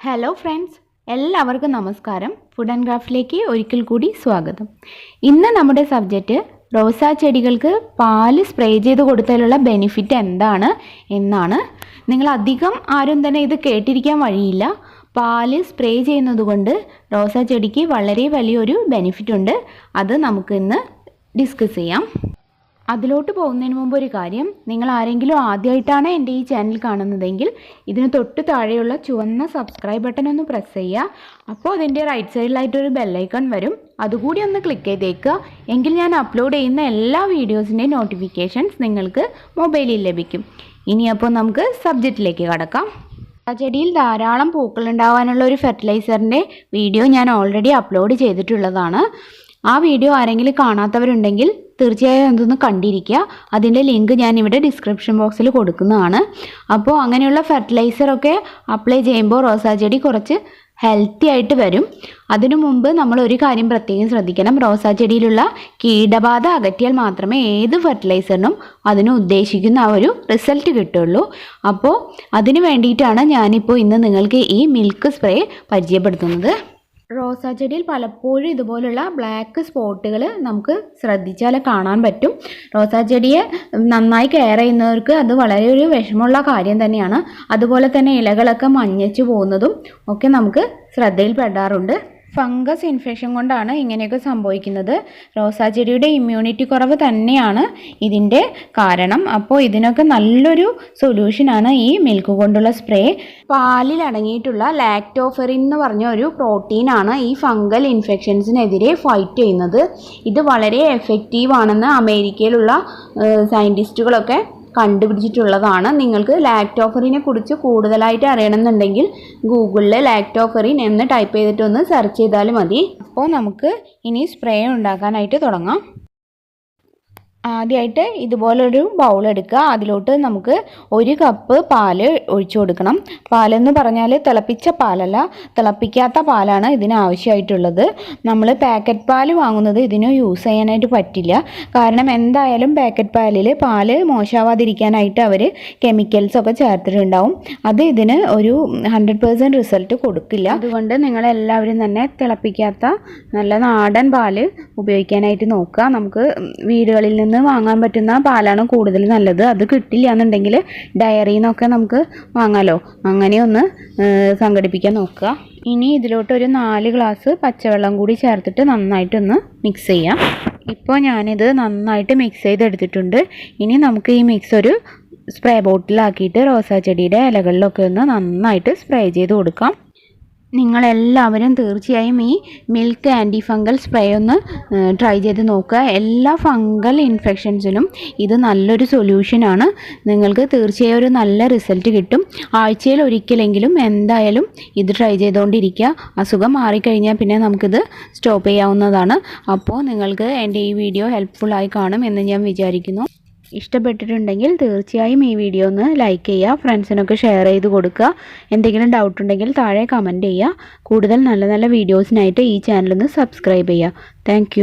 Hello friends എല്ലാവർക്കും നമസ്കാരം. Food and ക്രാഫ്റ്റിലേക്ക് ഒരിക്കൽ കൂടി സ്വാഗതം. ഇന്ന് നമ്മുടെ സബ്ജക്റ്റ് റോസാ ചെടികൾക്ക് പാൽ സ്പ്രേ ചെയ്ത് കൊടുത്താലുള്ള ബെനിഫിറ്റ് എന്താണ് എന്നാണ്. നിങ്ങൾ അധികം ആരും തന്നെ ഇത് കേട്ടിരിക്കാൻ വഴിയില്ല. പാൽ സ്പ്രേ ചെയ്യുന്നത് കൊണ്ട് റോസാ ചെടിക്ക് വളരെ വലിയൊരു ബെനിഫിറ്റ് ഉണ്ട്. അത് നമുക്ക് ഇന്ന് ഡിസ്കസ് ചെയ്യാം. അതിലോട്ട് പോകുന്നതിന് മുമ്പ് ഒരു കാര്യം. നിങ്ങൾ ആരെങ്കിലും ആദ്യമായിട്ടാണ് എന്റെ ഈ ചാനൽ കാണുന്നതെങ്കിൽ ഇതിന് തൊട്ട് താഴെയുള്ള ചുവന്ന സബ്സ്ക്രൈബ് ബട്ടൺ ഒന്ന് പ്രസ് ചെയ്യുക. അപ്പോൾ അതിന്റെ റൈറ്റ് സൈഡിലായിട്ടൊരു ബെല്ലൈക്കൺ വരും. അതുകൂടി ഒന്ന് ക്ലിക്ക് ചെയ്തേക്കുക. എങ്കിൽ ഞാൻ അപ്ലോഡ് ചെയ്യുന്ന എല്ലാ വീഡിയോസിന്റെയും നോട്ടിഫിക്കേഷൻസ് നിങ്ങൾക്ക് മൊബൈലിൽ ലഭിക്കും. ഇനി അപ്പോൾ നമുക്ക് സബ്ജക്റ്റിലേക്ക് കടക്കാം. ചെടിയിൽ ധാരാളം പൂക്കൾ ഉണ്ടാവാനുള്ള ഒരു ഫെർട്ടിലൈസറിന്റെ വീഡിയോ ഞാൻ ഓൾറെഡി അപ്ലോഡ് ചെയ്തിട്ടുള്ളതാണ്. ആ വീഡിയോ ആരെങ്കിലും കാണാത്തവരുണ്ടെങ്കിൽ തീർച്ചയായും അതൊന്ന് കണ്ടിരിക്കുക. അതിന്റെ ലിങ്ക് ഞാൻ ഇവിടെ ഡിസ്ക്രിപ്ഷൻ ബോക്സിൽ കൊടുക്കുന്നതാണ്. അപ്പോൾ അങ്ങനെയുള്ള ഫെർട്ടിലൈസറൊക്കെ അപ്ലൈ ചെയ്യുമ്പോൾ റോസാ ചെടി കുറച്ച് ഹെൽത്തി ആയിട്ട് വരും. അതിനു മുമ്പ് നമ്മൾ ഒരു കാര്യം പ്രത്യേകം ശ്രദ്ധിക്കണം. റോസാ ചെടിയിലുള്ള കീടബാധ അകറ്റിയാൽ മാത്രമേ ഏത് ഫെർട്ടിലൈസറിനും അതിന് ഉദ്ദേശിക്കുന്ന ആ ഒരു റിസൾട്ട് കിട്ടുള്ളൂ. അപ്പോൾ അതിന് വേണ്ടിയിട്ടാണ് ഞാനിപ്പോൾ ഇന്ന് നിങ്ങൾക്ക് ഈ മിൽക്ക് സ്പ്രേ പരിചയപ്പെടുത്തുന്നത്. റോസാ ചെടിയിൽ പലപ്പോഴും ഇതുപോലുള്ള ബ്ലാക്ക് സ്പോട്ടുകൾ നമുക്ക് ശ്രദ്ധിച്ചാൽ കാണാൻ പറ്റും. റോസാ ചെടിയെ നന്നായി കെയർ ചെയ്യുന്നവർക്ക് അത് വളരെ ഒരു വിഷമമുള്ള കാര്യം തന്നെയാണ്. അതുപോലെ തന്നെ ഇലകളൊക്കെ മഞ്ഞച്ചു പോകുന്നതും ഒക്കെ നമുക്ക് ശ്രദ്ധയിൽപ്പെടാറുണ്ട്. ഫംഗസ് ഇൻഫെക്ഷൻ കൊണ്ടാണ് ഇങ്ങനെയൊക്കെ സംഭവിക്കുന്നത്. റോസാ ചെടിയുടെ ഇമ്മ്യൂണിറ്റി കുറവ് തന്നെയാണ് ഇതിന്റെ കാരണം. അപ്പോൾ ഇതിനൊക്കെ നല്ലൊരു സൊല്യൂഷനാണ് ഈ മിൽക്ക് കൊണ്ടുള്ള സ്പ്രേ പാലിൽ അടങ്ങിയിട്ടുള്ള ലാക്ടോഫെറിൻ എന്ന് പറഞ്ഞ ഒരു പ്രോട്ടീനാണ് ഈ ഫംഗൽ ഇൻഫെക്ഷൻസിനെതിരെ ഫൈറ്റ് ചെയ്യുന്നത്. ഇത് വളരെ എഫക്റ്റീവ് ആണെന്ന് അമേരിക്കയിലുള്ള സയന്റിസ്റ്റുകളൊക്കെ കണ്ടുപിടിച്ചിട്ടുള്ളതാണ്. നിങ്ങൾക്ക് ലാക്ടോഫറിനെ കുറിച്ച് കൂടുതലായിട്ട് അറിയണമെന്നുണ്ടെങ്കിൽ ഗൂഗിളിൽ ലാക്ടോഫറിൻ എന്ന് ടൈപ്പ് ചെയ്തിട്ടൊന്ന് സെർച്ച് ചെയ്താൽ മതി. അപ്പോൾ നമുക്ക് ഇനി സ്പ്രേ ഉണ്ടാക്കാനായിട്ട് തുടങ്ങാം. ആദ്യമായിട്ട് ഇതുപോലൊരു ബൗൾ എടുക്കുക. അതിലോട്ട് നമുക്ക് ഒരു കപ്പ് പാൽ ഒഴിച്ചു കൊടുക്കണം. പാലെന്ന് പറഞ്ഞാൽ തിളപ്പിച്ച പാലല്ല. തിളപ്പിക്കാത്ത പാലാണ് ഇതിന് ആവശ്യമായിട്ടുള്ളത്. നമ്മൾ പാക്കറ്റ് പാൽ വാങ്ങുന്നത് ഇതിന് യൂസ് ചെയ്യാനായിട്ട് പറ്റില്ല. കാരണം എന്തായാലും പാക്കറ്റ് പാലിൽ പാൽ മോശമാവാതിരിക്കാനായിട്ട് അവർ കെമിക്കൽസൊക്കെ ചേർത്തിട്ടുണ്ടാവും. അത് ഇതിന് ഒരു ഹൺഡ്രഡ് പേഴ്സന്റ് റിസൾട്ട് കൊടുക്കില്ല. അതുകൊണ്ട് നിങ്ങളെല്ലാവരും തന്നെ തിളപ്പിക്കാത്ത നല്ല നാടൻ പാൽ ഉപയോഗിക്കാനായിട്ട് നോക്കുക. നമുക്ക് വീടുകളിൽ നിന്ന് വാങ്ങാൻ പറ്റുന്ന പാലാണ് കൂടുതൽ നല്ലത്. അത് കിട്ടില്ല എന്നുണ്ടെങ്കിൽ ഡയറിയിൽ നിന്നൊക്കെ നമുക്ക് വാങ്ങാമല്ലോ അങ്ങനെ ഒന്ന് സംഘടിപ്പിക്കാൻ നോക്കുക. ഇനി ഇതിലോട്ട് ഒരു നാല് ഗ്ലാസ് പച്ചവെള്ളം കൂടി ചേർത്തിട്ട് നന്നായിട്ടൊന്ന് മിക്സ് ചെയ്യാം. ഇപ്പോൾ ഞാനിത് നന്നായിട്ട് മിക്സ് ചെയ്തെടുത്തിട്ടുണ്ട്. ഇനി നമുക്ക് ഈ മിക്സ് ഒരു സ്പ്രേ ബോട്ടിലാക്കിയിട്ട് റോസാ ചെടിയുടെ ഇലകളിലൊക്കെ ഒന്ന് നന്നായിട്ട് സ്പ്രേ ചെയ്ത് കൊടുക്കാം. നിങ്ങളെല്ലാവരും തീർച്ചയായും ഈ മിൽക്ക് ആന്റി ഫംഗൽ സ്പ്രേ ഒന്ന് ട്രൈ ചെയ്ത് നോക്കുക. എല്ലാ ഫംഗൽ ഇൻഫെക്ഷൻസിനും ഇത് നല്ലൊരു സൊല്യൂഷനാണ് നിങ്ങൾക്ക് തീർച്ചയായും ഒരു നല്ല റിസൾട്ട് കിട്ടും. ആഴ്ചയിൽ ഒരിക്കലെങ്കിലും എന്തായാലും ഇത് ട്രൈ ചെയ്തുകൊണ്ടിരിക്കുക അസുഖം മാറിക്കഴിഞ്ഞാൽ പിന്നെ നമുക്കിത് സ്റ്റോപ്പ് ചെയ്യാവുന്നതാണ്. അപ്പോൾ നിങ്ങൾക്ക് എന്റെ ഈ വീഡിയോ ഹെൽപ്ഫുള്ളായി കാണും എന്ന് ഞാൻ വിചാരിക്കുന്നു. ഇഷ്ടപ്പെട്ടിട്ടുണ്ടെങ്കിൽ തീർച്ചയായും ഈ വീഡിയോ ഒന്ന് ലൈക്ക് ചെയ്യുക ഫ്രണ്ട്സിനൊക്കെ ഷെയർ ചെയ്ത് കൊടുക്കുക. എന്തെങ്കിലും ഡൗട്ട് ഉണ്ടെങ്കിൽ താഴെ കമന്റ് ചെയ്യുക. കൂടുതൽ നല്ല നല്ല വീഡിയോസിനായിട്ട് ഈ ചാനലൊന്ന് സബ്സ്ക്രൈബ് ചെയ്യുക. താങ്ക്